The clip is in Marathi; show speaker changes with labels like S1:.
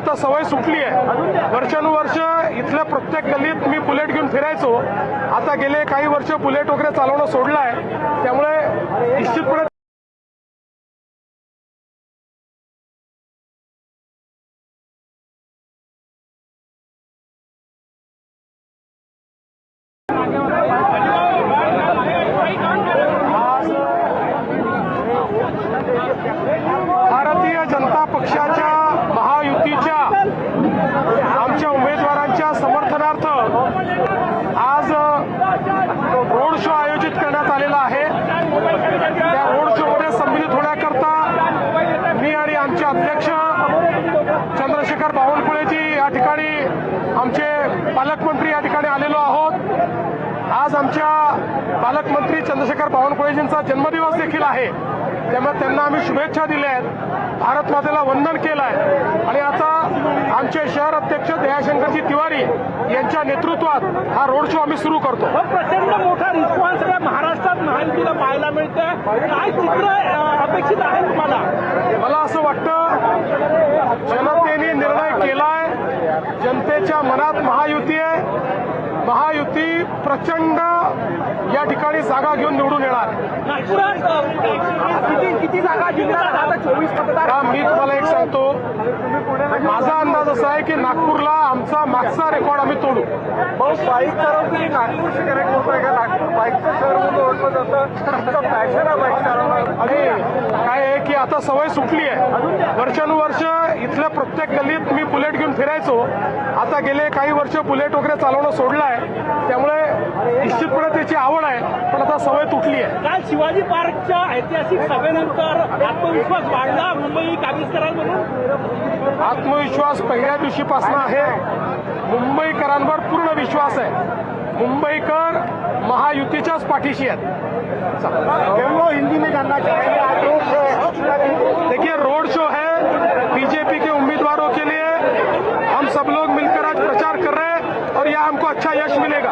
S1: आता सवय सुटली आहे. वर्षानुवर्ष इथल्या प्रत्येक गल्लीत मी बुलेट घेऊन फिरायचो. आता गेले काही वर्ष बुलेट वगैरे चालवणं सोडलं आहे. त्यामुळे आमच्या उमेदवारांच्या समर्थनार्थ आज रोड शो आयोजित करण्यात आलेला आहे. त्या रोड शोमध्ये संमिलित होण्याकरता मी आणि आमचे अध्यक्ष चंद्रशेखर बावनकुळेजी या ठिकाणी आमचे पालकमंत्री या ठिकाणी आलेलो आहोत. आज आमच्या पालकमंत्री चंद्रशेखर बावनकुळेजींचा जन्मदिवस देखील आहे. त्यामुळे त्यांना आम्ही शुभेच्छा दिल्या आहेत. भारत मातेला वंदन केलं आहे आणि आता आमचे शहर अध्यक्ष दयाशंकरजी तिवारी यांच्या नेतृत्वात हा रोड शो आम्ही सुरू करतो.
S2: प्रचंड मोठा रिस्पॉन्स या महाराष्ट्रात महायुतीला पाहायला मिळतोय. काय चित्र अपेक्षित आहे तुम्हाला?
S1: मला असं वाटतं जनतेने निर्णय केलाय. जनतेच्या मनात महायुती आहे. महायुती प्रचंड या ठिकाणी जागा घेऊन निवडून येणार.
S2: किती जागा जिंकणार? आता चोवीस मतदार
S1: मी तुम्हाला एक सांगतो. माझा अंदाज असा आहे की नागपूरला आमचा मागचा रेकॉर्ड आम्ही तोडू?
S3: मग बाईक चालवून तुम्ही नागपूरशी कनेक्ट होताय का? नागपूर बाईकचं शहर म्हणून ओळखलं जातं. पॅशन आहे बाईक चालवणं.
S1: आणि काय आहे की आता सवय सुटली आहे. वर्षानुवर्ष इथल्या प्रत्येक गल्लीत मी बुलेट घेऊन फिरायचो. आता गेले काही वर्ष बुलेट वगैरे चालवणं सोडलं आहे त्यामुळे निश्चितपणे त्याची आवड आहे पण आता सवय तुटली आहे.
S2: काल शिवाजी पार्कच्या ऐतिहासिक सभेनंतर आत्मविश्वास वाढला मुंबई काबीजकरांमधून
S1: आत्मविश्वास पहिल्या दिवशीपासून आहे. मुंबईकरांवर पूर्ण विश्वास आहे. मुंबईकर महायुतीच्याच पाठीशी आहेत.
S3: हिंदी में जानना चाहेंगे उम्मीदवारों के लिए हम सब लोग मिलकर आज प्रचार कर रहे हैं और यह हमको अच्छा यश मिलेगा।